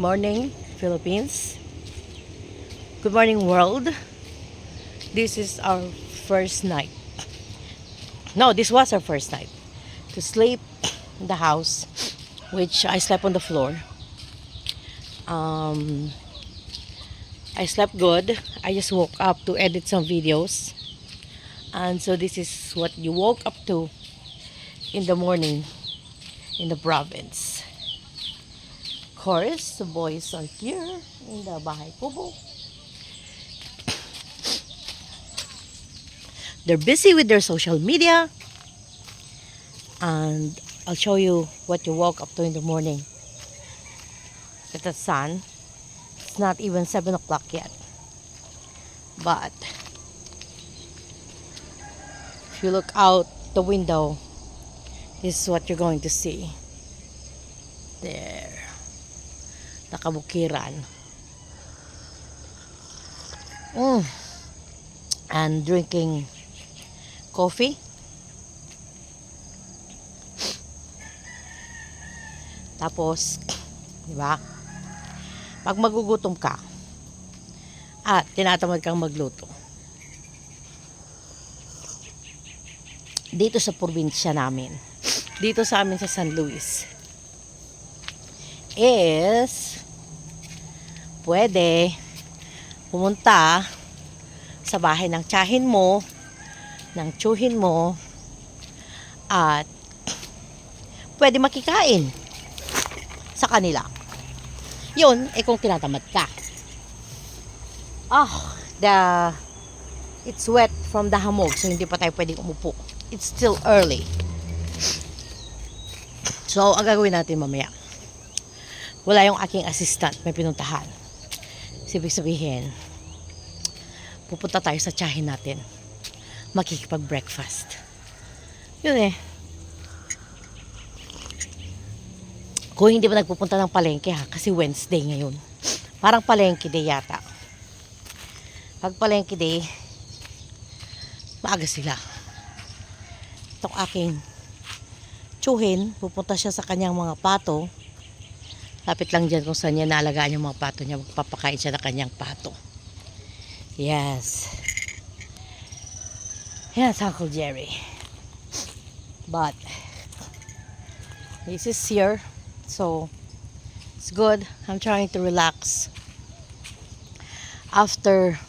morning, Philippines. Good morning, world. This is our first night. No, this was our first night to sleep in the house, which I slept on the floor. Um, I slept good. I just woke up to edit some videos. And so this is what you woke up to in the morning in the province. Of course, the boys are here in the Bahay Kubo. They're busy with their social media. And I'll show you what you woke up to in the morning. At the sun. It's not even 7 o'clock yet. But if you look out the window, this is what you're going to see. There. Nakabukiran. Mm. And drinking coffee. Tapos, di ba? Pag magugutom ka, at tinatamad kang magluto, dito sa probinsya namin, dito sa amin sa San Luis, is, pwede pumunta sa bahay ng tsahin mo, ng tsuhin mo, at pwede makikain sa kanila. Yun, eh kung tinatamad ka. Ah, the it's wet from the hamog so hindi pa tayo pwedeng umupo. It's still early. So, ang gagawin natin mamaya, wala yung aking assistant, may pinuntahan. Ibig sabihin, pupunta tayo sa tsahin natin. Makikipag-breakfast. Yun eh. Kung hindi pa nagpupunta ng palengke ha, kasi Wednesday ngayon. Parang palengke day yata. Pag palengke day, maaga sila. Itong aking tsuhin, pupunta siya sa kanyang mga pato. Lapit lang dyan kung saan niya naalagaan yung mga pato niya. Magpapakain siya ng kanyang pato. Yes. Yes, Uncle Jerry. But, this is here. So, it's good. I'm trying to relax. After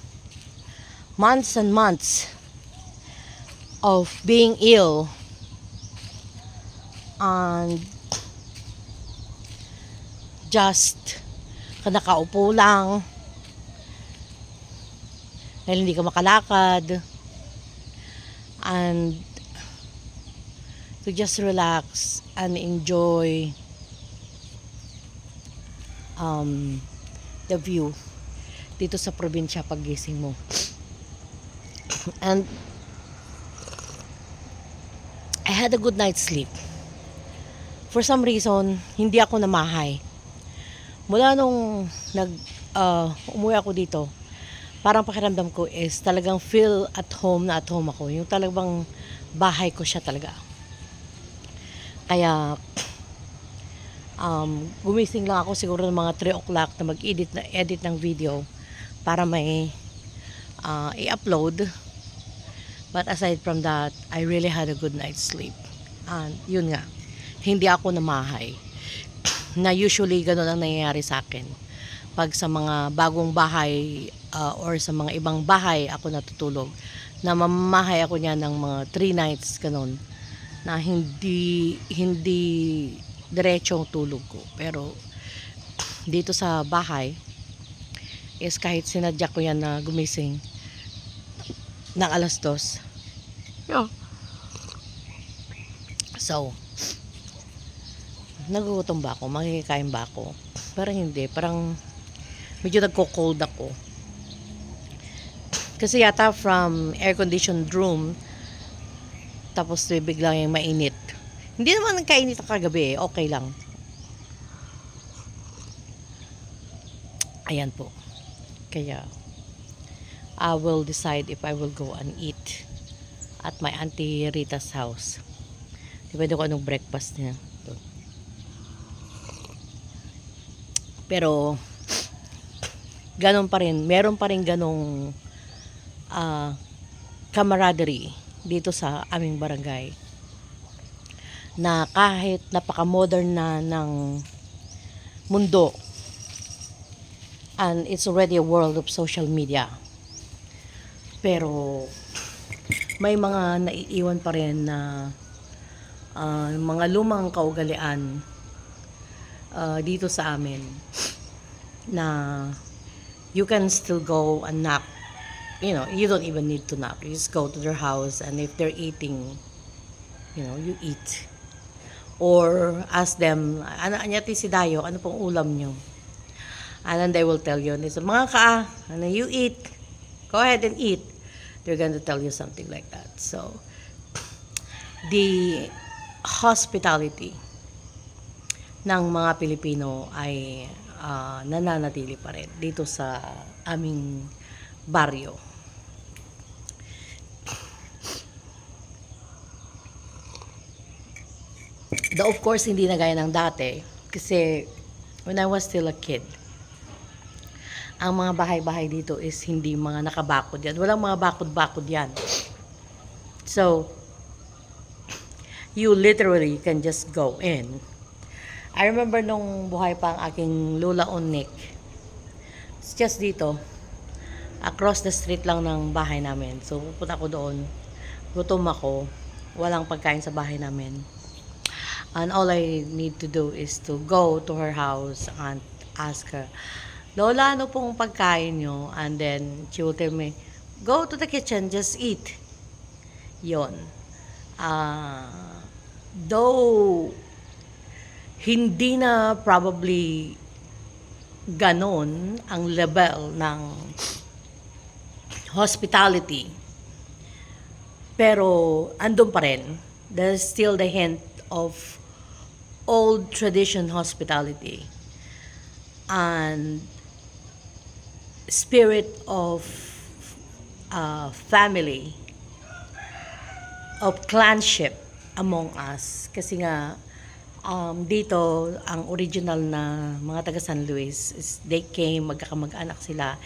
months and months of being ill and just nakaupo lang. Dahil hindi ka makalakad. And to just relax and enjoy um, the view dito sa probinsya paggising mo. And I had a good night's sleep. For some reason hindi ako namahay mula nung nag uh, umuwi ako dito parang pakiramdam ko is talagang feel at home na at home ako. Yung talagang bahay ko siya talaga. Kaya um, gumising lang ako siguro ng mga 3 o'clock na mag-edit na edit ng video para may uh, i-upload. But aside from that I really had a good night's sleep. And yun nga hindi ako namahay na usually ganun ang nangyayari sa akin. Pag sa mga bagong bahay uh, or sa mga ibang bahay ako natutulog. Na mamamahay ako niya ng mga 3 nights ganun na hindi hindi diretsong tulog ko. Pero dito sa bahay is kahit sinadya ko yan na gumising ng alas dos. Yeah. so nagugutom ba ako? Makikikain ba ako? Parang hindi. Parang medyo nagko-cold ako. Kasi yata from air conditioned room tapos biglang yung mainit. Hindi naman nagkainit ang kagabi eh. okay lang. Ayan po. Kaya I will decide if I will go and eat at my auntie Rita's house. Depende ko anong breakfast niya Pero, ganon pa rin, meron pa rin ganong ah, camaraderie dito sa aming barangay. Na kahit napaka-modern na ng mundo and it's already a world of social media. Pero may mga naiiwan pa rin na ah, mga lumang kaugalian ah, dito sa amin na you can still go and knock. You know you don't even need to knock. You just go to their house and if they're eating you know you eat. Or ask them ano anyati si Dayo? Ano pong ulam nyo and then they will tell you say, mga ka ano you eat. Go ahead and eat. They're going to tell you something like that. So the hospitality ng mga Pilipino ay ah, nananatili pa rin dito sa aming baryo. Though of course hindi na gaya ng dati kasi when I was still a kid ang mga bahay-bahay dito is hindi mga nakabakod yan. Walang mga bakod-bakod yan. So, you literally can just go in. I remember nung buhay pa ang aking Lola Onik. It's just dito. Across the street lang ng bahay namin. So, pupunta ko doon. Gutom ako. Walang pagkain sa bahay namin. And all I need to do is to go to her house and ask her, Lola, ano pong pagkain nyo? And then, she will tell me, go to the kitchen, just eat. Yon. Ah, though, hindi na probably ganon ang level ng hospitality. Pero, andun pa rin. There's still the hint of old tradition hospitality and spirit of uh, family of clanship among us kasi nga um, dito ang original na mga taga San Luis is they came magkakamag-anak sila.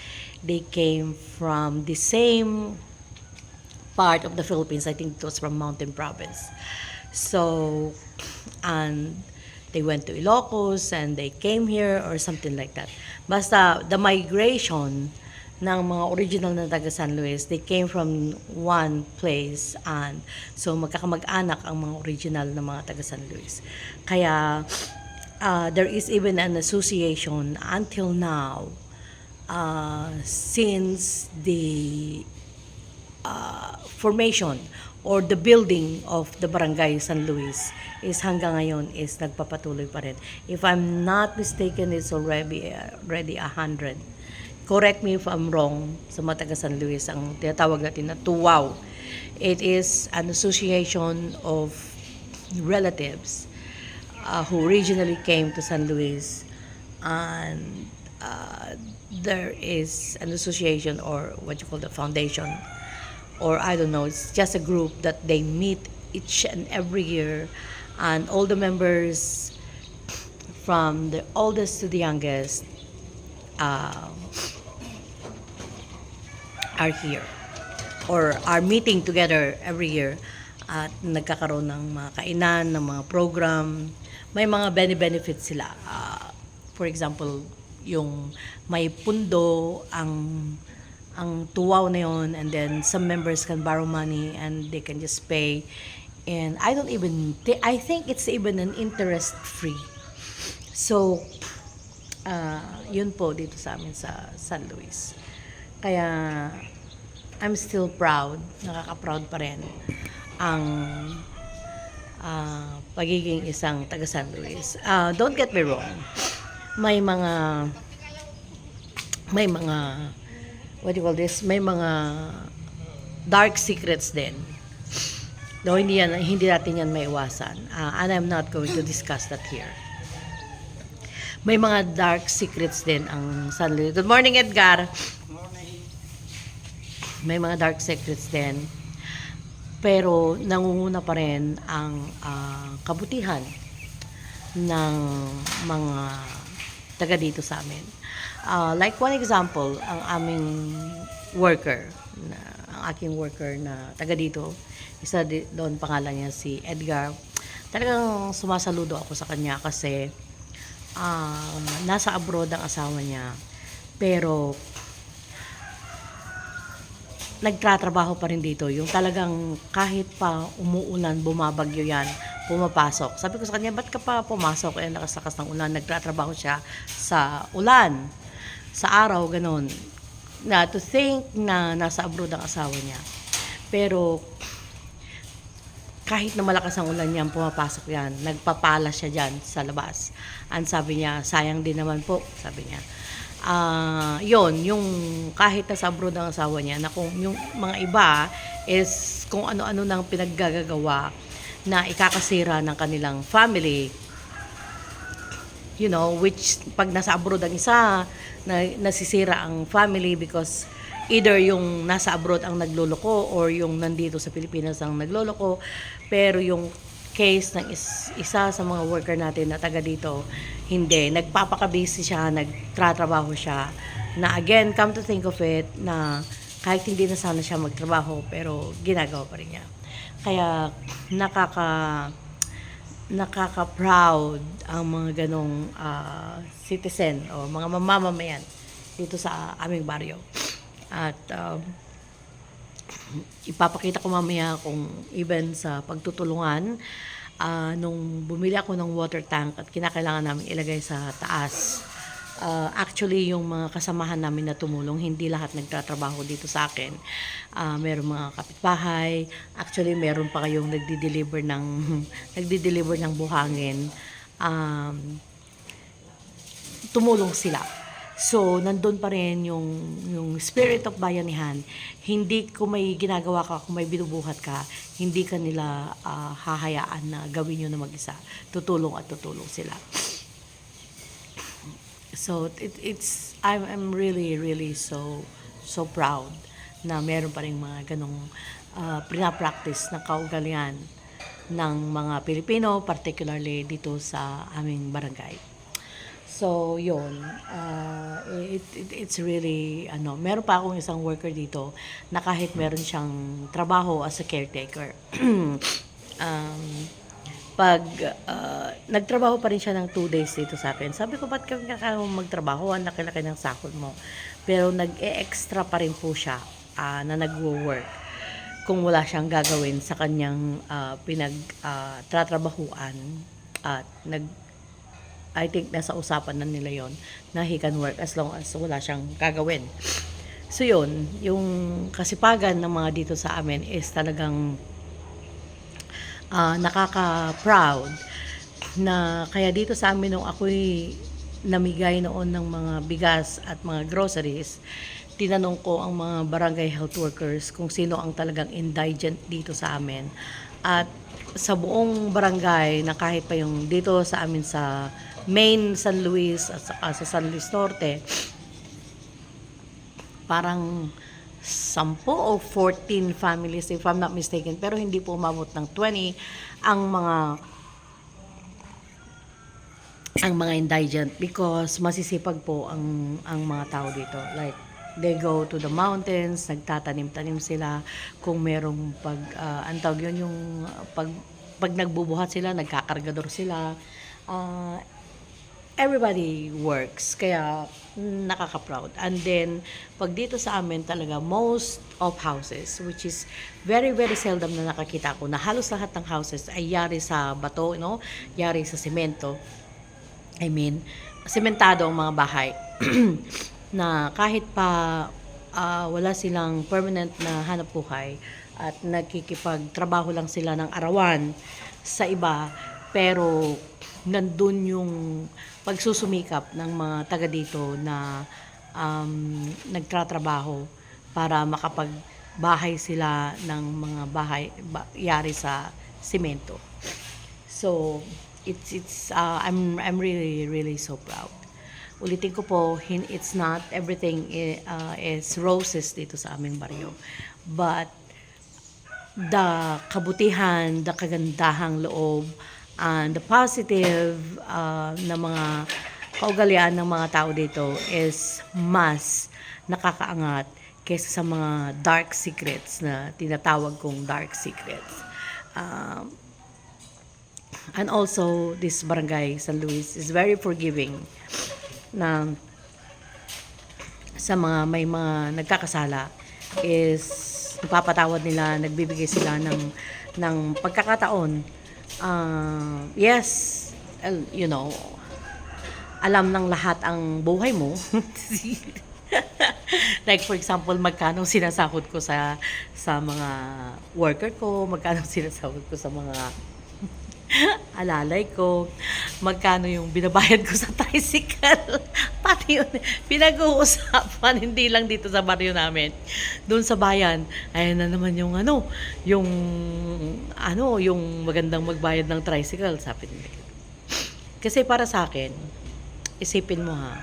They came from the same part of the Philippines. I think it was from Mountain Province. So and they went to Ilocos and they came here or something like that. Basta the migration ng mga original na taga San Luis, they came from one place and so magkakamag-anak ang mga original na mga taga San Luis. Kaya uh, there is even an association until now uh, since the uh, formation or the building of the barangay San Luis is hanggang ngayon is nagpapatuloy pa rin. If I'm not mistaken, it's already already a hundred. Correct me if I'm wrong sa mga taga San Luis, ang tinatawag natin na tuwaw. It is an association of relatives uh, who originally came to San Luis and uh, there is an association or what you call the foundation or I don't know, it's just a group that they meet each and every year, and all the members from the oldest to the youngest uh, are here or are meeting together every year at nagkakaroon ng mga kainan, ng mga program. May mga bene benefits sila. Ah, for example, yung may pundo ang ang tuwaw na yun and then some members can borrow money and they can just pay and I don't even I think it's even an interest free so uh, yun po dito sa amin sa San Luis kaya I'm still proud nakaka-proud pa rin ang ah, pagiging isang taga San Luis Ah, don't get me wrong may mga may mga what do you call this, may mga dark secrets din. Though hindi, yan, hindi natin yan maiwasan. Uh, and I'm not going to discuss that here. May mga dark secrets din ang San Luis. Good morning, Edgar. May mga dark secrets din. Pero nangunguna pa rin ang ah, kabutihan ng mga taga dito sa amin. Ah, like one example, ang aming worker, na, ang aking worker na taga dito, isa di, doon pangalan niya si Edgar. Talagang sumasaludo ako sa kanya kasi um, nasa abroad ang asawa niya. Pero nagtratrabaho pa rin dito. Yung talagang kahit pa umuulan, bumabagyo yan, pumapasok. Sabi ko sa kanya, ba't ka pa pumasok? Eh, nakasakas ng ulan. Nagtratrabaho siya sa ulan, sa araw, ganun. Na to think na nasa abroad ang asawa niya. Pero kahit na malakas ang ulan yan, pumapasok yan. Nagpapala siya dyan sa labas. Ang sabi niya, sayang din naman po, sabi niya. Ah, yon yung kahit na sa abroad ang asawa niya, na kung yung mga iba is kung ano-ano nang pinaggagawa na ikakasira ng kanilang family, you know, which pag nasa abroad ang isa, na, nasisira ang family because either yung nasa abroad ang nagloloko or yung nandito sa Pilipinas ang nagloloko. Pero yung case ng is, isa sa mga worker natin na taga dito, hindi. Nagpapakabisi siya, nagtratrabaho siya. Na again, come to think of it, na kahit hindi na sana siya magtrabaho, pero ginagawa pa rin niya. Kaya nakaka nakaka-proud ang mga ganong ah, citizen o mga mamamayan dito sa aming baryo. At um, ipapakita ko mamaya kung even sa pagtutulungan ah, nung bumili ako ng water tank at kinakailangan namin ilagay sa taas. Ah, actually, yung mga kasamahan namin na tumulong, hindi lahat nagtatrabaho dito sa akin. Ah, meron mga kapitbahay. Actually, meron pa kayong nagdi-deliver ng nagdi-deliver ng buhangin. Um, tumulong sila. So, nandun pa rin yung, yung spirit of bayanihan. Hindi kung may ginagawa ka, kung may binubuhat ka, hindi ka nila ah, hahayaan na gawin yun na mag-isa. Tutulong at tutulong sila. So, it, it's, I'm, I'm really, really so, so proud na meron pa rin mga ganong uh, practice na kaugalian ng mga Pilipino, particularly dito sa aming barangay. So, yun. Uh, it, it, it's really, ano, meron pa akong isang worker dito na kahit meron siyang trabaho as a caretaker. um, pag uh, nagtrabaho pa rin siya ng two days dito sa akin, sabi ko, ba't ka magtrabaho? Ang laki-laki ng sakot mo. Pero nag-e-extra pa rin po siya uh, na nagwo-work kung wala siyang gagawin sa kanyang uh, pinag-tratrabahuan at nag I think nasa usapan na nila yon na he can work as long as wala siyang gagawin. So yun, yung kasipagan ng mga dito sa amin is talagang ah, nakaka-proud na kaya dito sa amin nung ako'y namigay noon ng mga bigas at mga groceries, tinanong ko ang mga barangay health workers kung sino ang talagang indigent dito sa amin. At sa buong barangay na kahit pa yung dito sa amin sa main San Luis at saka sa San Luis Norte, parang 10 o 14 families if I'm not mistaken. Pero hindi po umabot ng 20 ang mga ang mga indigent because masisipag po ang ang mga tao dito. Like they go to the mountains nagtatanim-tanim sila. Kung merong pag uh, ang tawag yun yung pag pag nagbubuhat sila nagkakargador sila. Uh, everybody works. Kaya nakaka-proud. And then, pag dito sa amin talaga, most of houses, which is very, very seldom na nakakita ko, na halos lahat ng houses ay yari sa bato, no? yari sa semento. I mean, sementado ang mga bahay. na kahit pa uh, wala silang permanent na hanap buhay at nakikipagtrabaho lang sila ng arawan sa iba, pero nandun yung pagsusumikap ng mga taga dito na um, nagtratrabaho para makapagbahay sila ng mga bahay ba, yari sa simento. So, it's it's uh, I'm I'm really really so proud. Ulitin ko po, it's not everything i- uh, is roses dito sa aming baryo. But the kabutihan, the kagandahang loob, and the positive uh, na mga kaugalian ng mga tao dito is mas nakakaangat kaysa sa mga dark secrets na tinatawag kong dark secrets. Um, and also, this barangay, San Luis, is very forgiving na sa mga may mga nagkakasala is napapatawad nila, nagbibigay sila ng ng pagkakataon. Ah, yes, you know, alam ng lahat ang buhay mo. like for example, magkano sinasahod ko sa sa mga worker ko, magkano sinasahod ko sa mga alalay ko, magkano yung binabayad ko sa tricycle. Pati yun, pinag-uusapan, hindi lang dito sa baryo namin. Doon sa bayan, ayan na naman yung ano, yung, ano, yung magandang magbayad ng tricycle, sabi nila. Kasi para sa akin, isipin mo ha,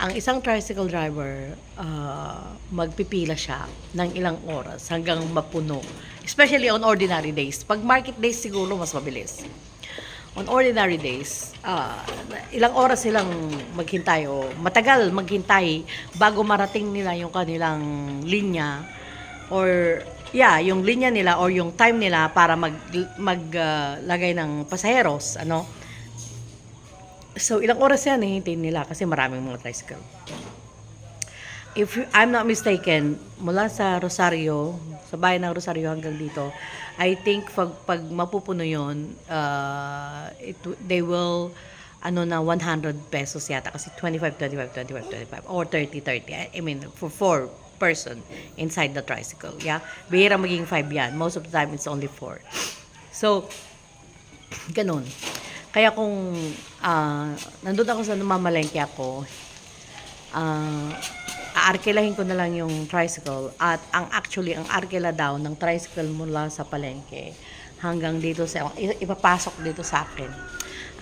ang isang tricycle driver, ah, magpipila siya ng ilang oras hanggang mapuno. Especially on ordinary days. Pag market days siguro mas mabilis. On ordinary days, ah, ilang oras silang maghintay o matagal maghintay bago marating nila yung kanilang linya or yeah, yung linya nila or yung time nila para mag maglagay ng pasaheros, ano? So, ilang oras yan hihintayin nila kasi maraming mga tricycle. If I'm not mistaken, mula sa Rosario, sa bayan ng Rosario hanggang dito, I think pag, pag mapupuno yun, uh, it, they will, ano na, 100 pesos yata. Kasi 25, 25, 25, 25, or 30, 30. I mean, for four person inside the tricycle. Yeah? Bihira maging 5 yan. Most of the time, it's only 4. So, ganun. Kaya kung ah, nandun ako sa namamalengke ako, ah, aarkilahin ko na lang yung tricycle at ang actually ang arkila daw ng tricycle mula sa palengke hanggang dito sa ipapasok dito sa akin.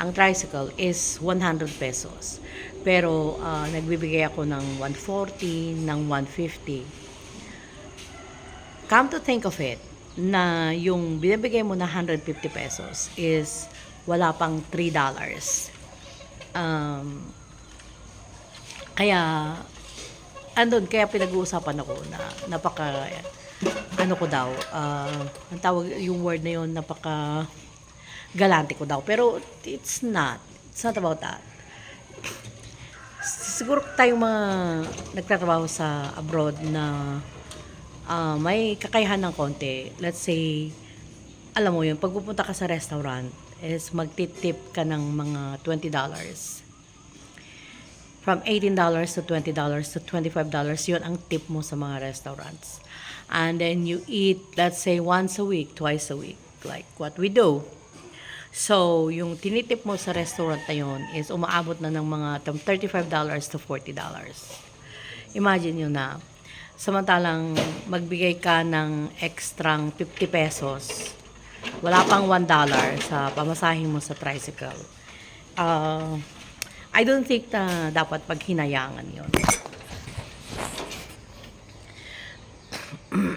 Ang tricycle is 100 pesos. Pero ah, nagbibigay ako ng 140, ng 150 come to think of it, na yung binibigay mo na 150 pesos is wala pang 3 dollars. Um, kaya, andun, kaya pinag-uusapan ako na napaka, ano ko daw, ah, ang tawag, yung word na yun, napaka galante ko daw. Pero, it's not. It's not about that siguro tayong mga nagtatrabaho sa abroad na ah, may kakayahan ng konti. Let's say, alam mo yun, pag pupunta ka sa restaurant, is magtitip ka ng mga $20. From $18 to $20 to $25, yun ang tip mo sa mga restaurants. And then you eat, let's say, once a week, twice a week, like what we do. So, yung tinitip mo sa restaurant na yun is umaabot na ng mga tam- $35 to $40. Imagine nyo na, samantalang magbigay ka ng extrang 50 pesos, wala pang $1 sa pamasahin mo sa tricycle. Uh, I don't think na dapat paghinayangan yon.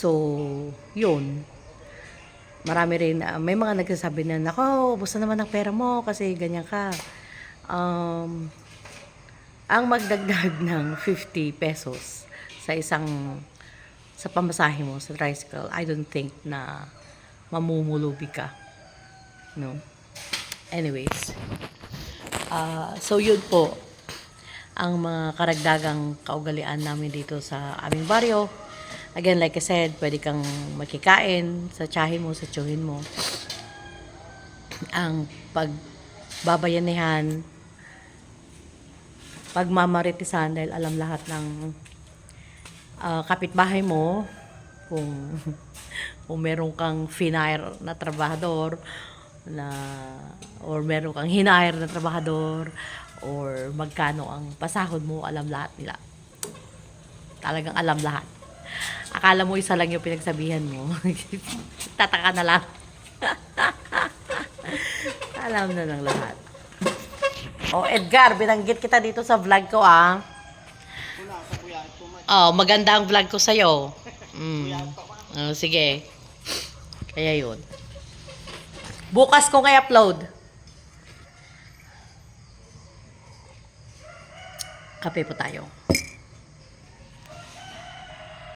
so, yun marami rin, ah, may mga nagsasabi na, nako, ubos na naman ang pera mo kasi ganyan ka. Um, ang magdagdag ng 50 pesos sa isang, sa pamasahe mo sa tricycle, I don't think na mamumulubi ka. No? Anyways. Ah so, yun po ang mga karagdagang kaugalian namin dito sa aming baryo. Again, like I said, pwede kang makikain sa tsahin mo, sa tsuhin mo. Ang pagbabayanihan, pagmamaritisan dahil alam lahat ng ah, kapitbahay mo kung kung meron kang finire na trabahador na or meron kang hinire na trabahador or magkano ang pasahod mo, alam lahat nila. Talagang alam lahat. Akala mo isa lang yung pinagsabihan mo. Tataka na lang. Alam na ng lahat. Oh, Edgar, binanggit kita dito sa vlog ko, ah. Oh, maganda ang vlog ko sa'yo. Mm. Oh, sige. Kaya yun. Bukas ko kaya upload. Kape po tayo.